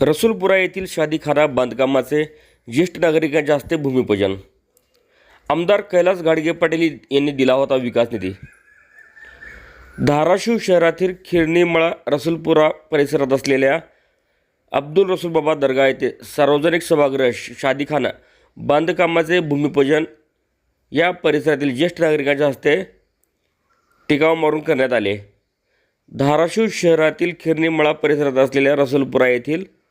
रसूलपुरा येथील शादीखाना बांधकामाचे ज्येष्ठ नागरिकांच्या हस्ते भूमिपूजन. आमदार कैलास गाडगे पाटील यांनी दिला होता विकास निधी. धाराशिव शहरातील खिरणीमळा रसूलपुरा परिसरात असलेल्या अब्दुल रसूल बाबा दर्गा येथे सार्वजनिक सभागृह श- शादीखाना बांधकामाचे भूमिपूजन या परिसरातील ज्येष्ठ नागरिकांच्या हस्ते टिकाव मारून करण्यात आले. धाराशिव शहरातील खिरणीमळा परिसरात असलेल्या रसूलपुरा येथील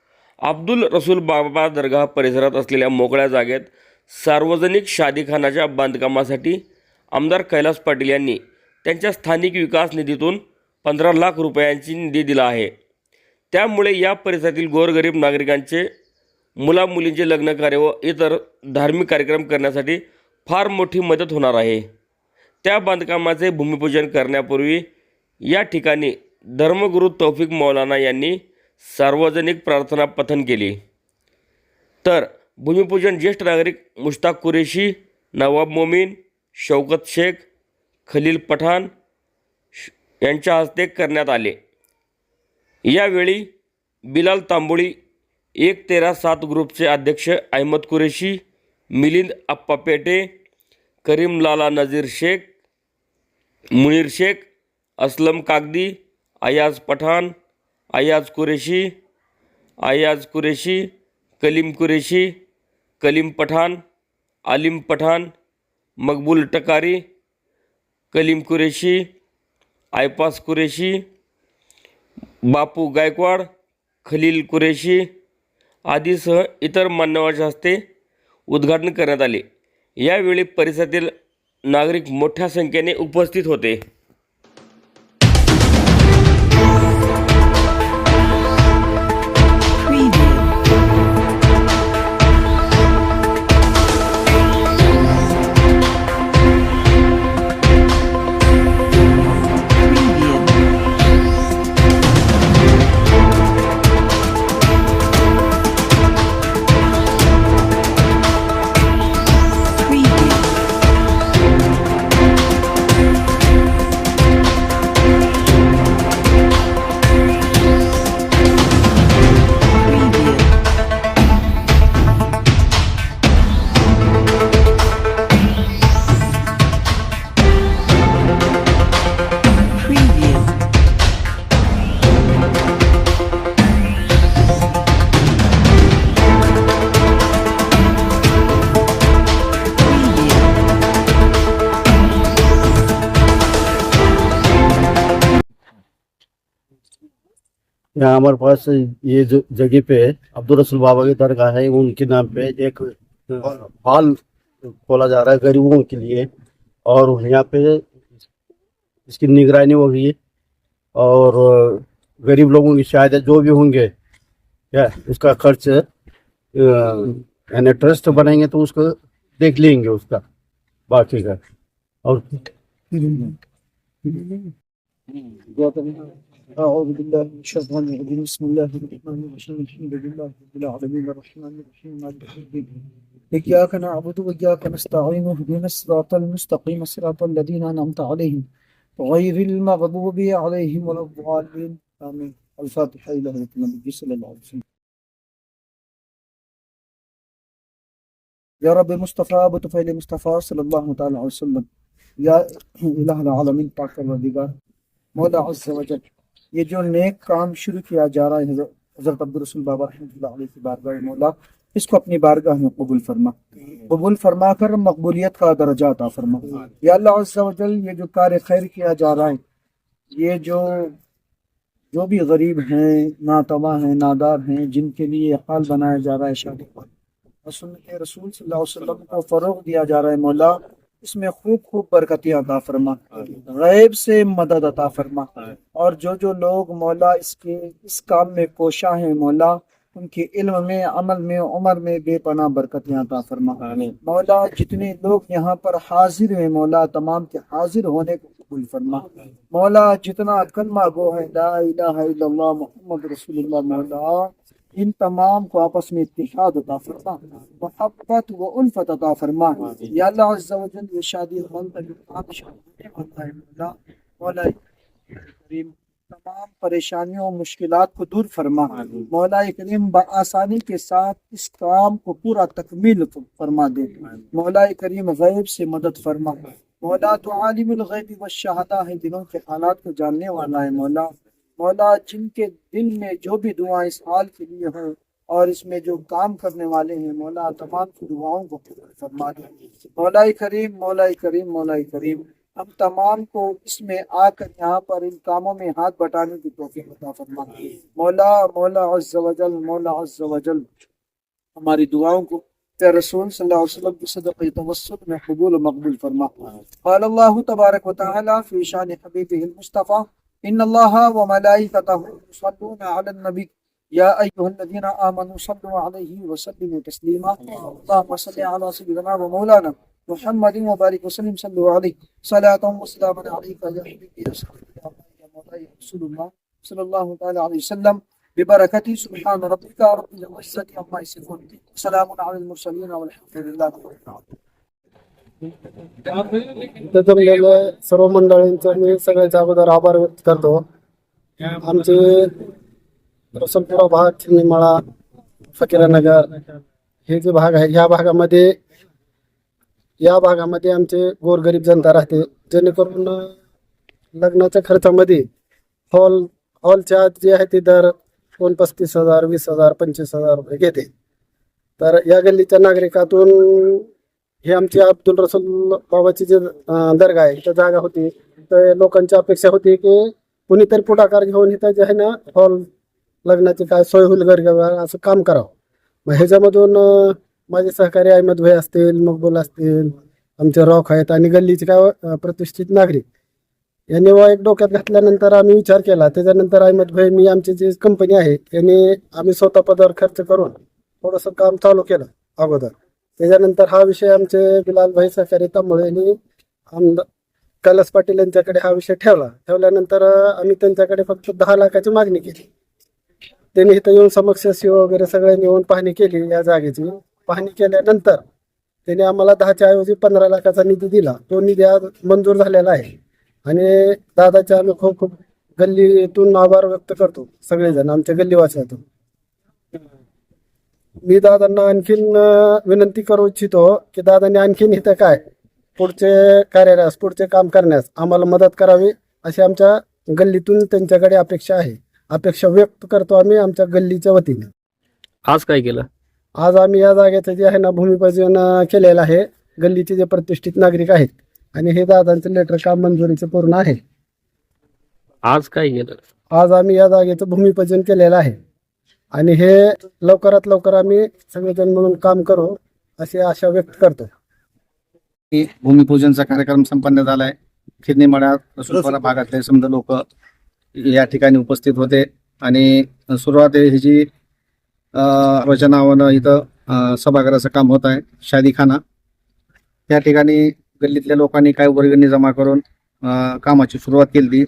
अब्दुल रसूल बाबा दर्गा परिसरात असलेल्या मोकळ्या जागेत सार्वजनिक शादीखानाच्या बांधकामासाठी आमदार कैलास पाटील यांनी त्यांच्या स्थानिक विकास निधीतून पंधरा लाख रुपयांची निधी दिला आहे. त्यामुळे या परिसरातील गोरगरीब नागरिकांचे मुलामुलींचे लग्न कार्य व इतर धार्मिक कार्यक्रम करण्यासाठी फार मोठी मदत होणार आहे. त्या बांधकामाचे भूमिपूजन करण्यापूर्वी या ठिकाणी धर्मगुरू तौफिक मौलाना यांनी सार्वजनिक प्रार्थना पथन केली. तर भूमिपूजन ज्येष्ठ नागरिक मुश्ताक कुरेशी नवाब मोमीन शौकत शेख खलील पठाण श- यांच्या हस्ते करण्यात आले. यावेळी बिलाल तांबोळी एक तेरा सात ग्रुपचे अध्यक्ष अहमद कुरेशी मिलिंद अप्पा पेटे करीम लाला नजीर शेख मुनीर शेख असलम कागदी अयाज पठाण अयाज कुरेशी अयाज कुरेशी कलीम कुरेशी कलीम पठाण आलिम पठाण मकबूल टकारी कलीम कुरेशी आयपास कुरेशी बापू गायकवाड खलील कुरेशी आदीसह इतर मान्यवरांच्या हस्ते उद्घाटन करण्यात आले. यावेळी परिसरातील नागरिक मोठ्या संख्येने उपस्थित होते. یہاں ہمارے پاس یہ جگہ پہ عبدالرسول بابا کی درگاہ ہے، ان کے نام پہ ایک ہال کھولا جا رہا ہے غریبوں کے لیے، اور یہاں پہ اس کی نگرانی ہوگی اور غریب لوگوں کی شاید جو بھی ہوں گے اس کا خرچ یعنی ٹرسٹ بنائیں گے تو اس کو دیکھ لیں گے اس کا باقی کا۔ اور أعوذ بالله من الشيطان الرجيم. بسم الله الرحمن الرحيم. الحمد لله رب العالمين. الرحمن الرحيم. مالك يوم الدين. إياك نعبد وإياك نستعين. اهدنا الصراط المستقيم. صراط الذين أنعمت عليهم غير المغضوب عليهم ولا الضالين. آمين. الفاتحة إلى النبي صلى الله عليه وسلم. يا رب مصطفى أبو طفيل مصطفى صلى الله تعالى عليه وسلم. يا إله العالمين یہ جو نیک کام شروع کیا جا رہا ہے، حضرت عبدالرسول بابا رحمۃ اللہ علیہ کی بارگاہ مولا، اس کو اپنی بارگاہ میں قبول فرما۔ قبول فرما کر مقبولیت کا درجہ عطا فرما۔ یا اللہ عز و جل، یہ جو کار خیر کیا جا رہا ہے، یہ جو جو بھی غریب ہیں ناتوا ہیں، نادار ہیں، جن کے لیے حال بنایا جا رہا ہے شادی رسول صلی اللہ علیہ وسلم کو فروغ دیا جا رہا ہے مولا اس میں خوب خوب برکتیں عطا فرما غیب سے مدد عطا فرما اور جو جو لوگ مولا اس کے اس کام میں کوشاں ہیں مولا ان کے علم میں عمل میں عمر میں بے پناہ برکتیں عطا فرما مولا جتنے لوگ یہاں پر حاضر ہیں مولا تمام کے حاضر ہونے کو قبول فرما۔ مولا جتنا کلمہ گو ہے لا الہ الا اللہ محمد رسول اللہ مولا۔ ان تمام کو آپس میں اتحاد عطا فرما محبت و الفت عطا فرما یا اللہ عز و جل یہ شادی خلق مولا کریم تمام پریشانیوں مشکلات کو دور فرما مولا کریم بآسانی کے ساتھ اس کام کو پورا تکمیل فرما دے۔ مولا کریم غیب سے مدد فرما مولا تو عالم الغیب و ہے دنوں کے حالات کو جاننے والا ہے۔ مولا مولا، جن کے دل میں جو بھی دعائیں اس حال کے لیے ہوں اور اس میں جو کام کرنے والے ہیں، مولا، تمام کی دعاؤں کو فرما دیں مولا کریم مولا کریم مولا کریم، ہم تمام کو اس میں آ کر یہاں پر ان کاموں میں ہاتھ بٹانے کی توفیق عطا فرما۔ مولا مولا عز و جل، مولا عز و جل، ہماری دعاؤں کو تیر رسول صلی اللہ علیہ وسلم کی صدق توسط میں قبول و مقبول فرما۔ قال اللہ تبارک و تعالی فی شان حبیبہ المصطفیٰ إن الله وملائكته يصلون على النبي. يا أيها الذين آمنوا صلوا عليه وسلموا تسليما. اللهم صل على سيدنا ومولانا محمد وبارك وسلم. صلوا عليه. صلاة وسلاما عليك يا حبيبي يا مولاي رسول الله. صلى الله تعالى عليه وسلم. ببركته. سبحان ربك رب العزة عما يصفون. سلام على المرسلين والحمد لله. رب العالمين इथं जमलेल्या सर्व मंडळींचं मी सगळ्याच्या अगोदर आभार व्यक्त करतो. आमचे रसलपुरा भाग चिन्नीमाळा फकीरानगर हे जे भाग आहे ह्या भागामध्ये या भागामध्ये आमचे गोरगरीब जनता राहते. जेणेकरून लग्नाच्या खर्चामध्ये हॉल हॉलच्या जे आहे ते दर दोन पस्तीस हजार वीस हजार पंचवीस हजार रुपये घेते. तर या गल्लीच्या नागरिकातून हे आमची अब्दुल रसूल बाबाची जे दर्गा आहे इथं जागा होती. तर लोकांची अपेक्षा होती की कुणीतरी पुढाकार घेऊन इथं जे आहे ना हॉल लग्नाची काय सोय होईल घर असं काम करावं. मग ह्याच्यामधून माझे सहकारी अहमद भाई असतील मकबूल असतील आमचे रॉक आहेत आणि गल्लीचे काय प्रतिष्ठित नागरिक. यांनी व एक डोक्यात घातल्यानंतर आम्ही विचार केला. त्याच्यानंतर अहमद भाई मी आमची जी कंपनी आहे त्यांनी आम्ही स्वतः पदावर खर्च करून थोडंसं काम चालू केलं अगोदर. त्याच्यानंतर हा विषय आमचे बिलालभाई सहकारी तांबोळे यांनी आमदार कैलास पाटील यांच्याकडे हा विषय ठेवला. ठेवल्यानंतर आम्ही त्यांच्याकडे फक्त दहा लाखाची मागणी केली. त्यांनी इथं येऊन समक्ष सीओ वगैरे सगळ्यांनी येऊन पाहणी केली या जागेची. पाहणी केल्यानंतर त्यांनी आम्हाला दहाच्या ऐवजी पंधरा लाखाचा निधी दिला. तो निधी आज मंजूर झालेला आहे. आणि दादाचे आम्ही खूप खूप गल्लीतून आभार व्यक्त करतो सगळेजण आमच्या गल्लीवासियातून. मी दादांना आणखीन विनंती करू इच्छितो की दादांनी आणखीन इथं काय? पुढचे कार्यास पुढचे काम करण्यास आम्हाला मदत करावी अशी आमच्या गल्लीतून त्यांच्याकडे अपेक्षा आहे. अपेक्षा व्यक्त करतो आम्ही आमच्या गल्लीच्या वतीने. आज काय केलं? आज आम्ही या जागेचं जे आहे ना भूमिपूजन केलेलं आहे. गल्लीचे जे प्रतिष्ठित नागरिक आहेत आणि हे दादांचं लेटर काम मंजुरीचं पूर्ण आहे. आज काय केलं? आज आम्ही या जागेचं भूमिपूजन केलेलं आहे. आणि हे लवकरात लवकर आम्ही सगळेजण म्हणून काम करू अशी आशा व्यक्त करतो. की भूमिपूजनचा कार्यक्रम संपन्न झालाय. खिडनीमाळा रसूलपारा भागातले समजा लोक या ठिकाणी उपस्थित होते. आणि सुरुवात ह्याची अं, रचनावनं इथं सभागृहाचं काम होत आहे शादीखाना. त्या ठिकाणी गल्लीतल्या लोकांनी काय वर्गणी जमा करून कामाची सुरुवात केली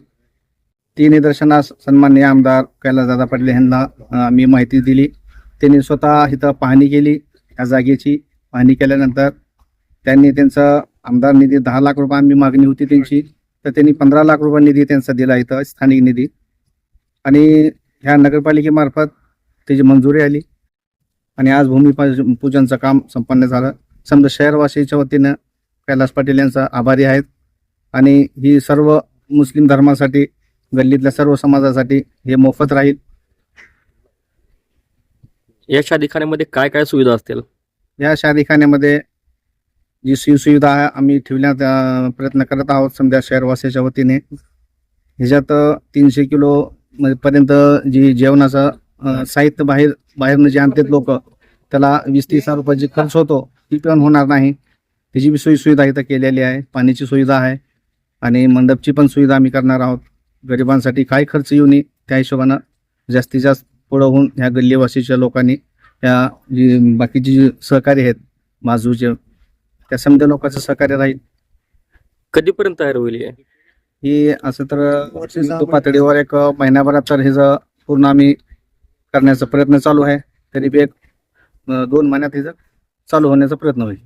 ती निदर्शनास सन्मान्य आमदार कैलासदादा पाटील यांना मी माहिती दिली. त्यांनी स्वतः इथं पाहणी केली. या जागेची पाहणी केल्यानंतर त्यांनी त्यांचा आमदार निधी दहा लाख रुपये आम्ही मागणी होती त्यांची. तर त्यांनी पंधरा लाख रुपये निधी त्यांचा दिला इथं स्थानिक निधी. आणि ह्या नगरपालिकेमार्फत त्याची मंजुरी आली. आणि आज भूमिपूजनचं पूजनचं काम संपन्न झालं. समजा शहरवासीच्या वतीनं कैलास पाटील यांचा आभारी आहेत. आणि ही सर्व मुस्लिम धर्मासाठी गल्लीतल्या सर्व समाजासाठी हे मोफत राहील. या शादीखान्यामध्ये काय काय सुविधा असतील? या शादीखान्यामध्ये जी सुविधा आहे आम्ही ठेवण्यात प्रयत्न करत आहोत समजा शहरवासियाच्या वतीने. ह्याच्यात तीनशे किलो म्हणजे पर्यंत जी जेवणाचं साहित्य बाहेर बाहेरनं जे आणतात लोक त्याला वीस तीस हजार रुपयाची खर्च होतो. ती पण होणार नाही. त्याची बी सोयी सुविधा इथं केलेली आहे. पाण्याची सुविधा आहे. आणि मंडपची पण सुविधा आम्ही करणार आहोत. गरिबांसाठी काय खर्च येऊ नये त्या हिशोबानं जास्तीत जास्त पुढं होऊन ह्या गल्लीवासीच्या लोकांनी या जी बाकीचे जे सहकारी आहेत बाजूचे त्या समजा लोकांचं सहकार्य राहील कधीपर्यंत तयार होईल हे? ही असं तर पातळीवर एक महिन्याभरात तर ह्याचं पूर्ण आम्ही करण्याचा प्रयत्न चालू आहे तरी बी एक अं, दोन महिन्यात ह्याचं चालू होण्याचा प्रयत्न होईल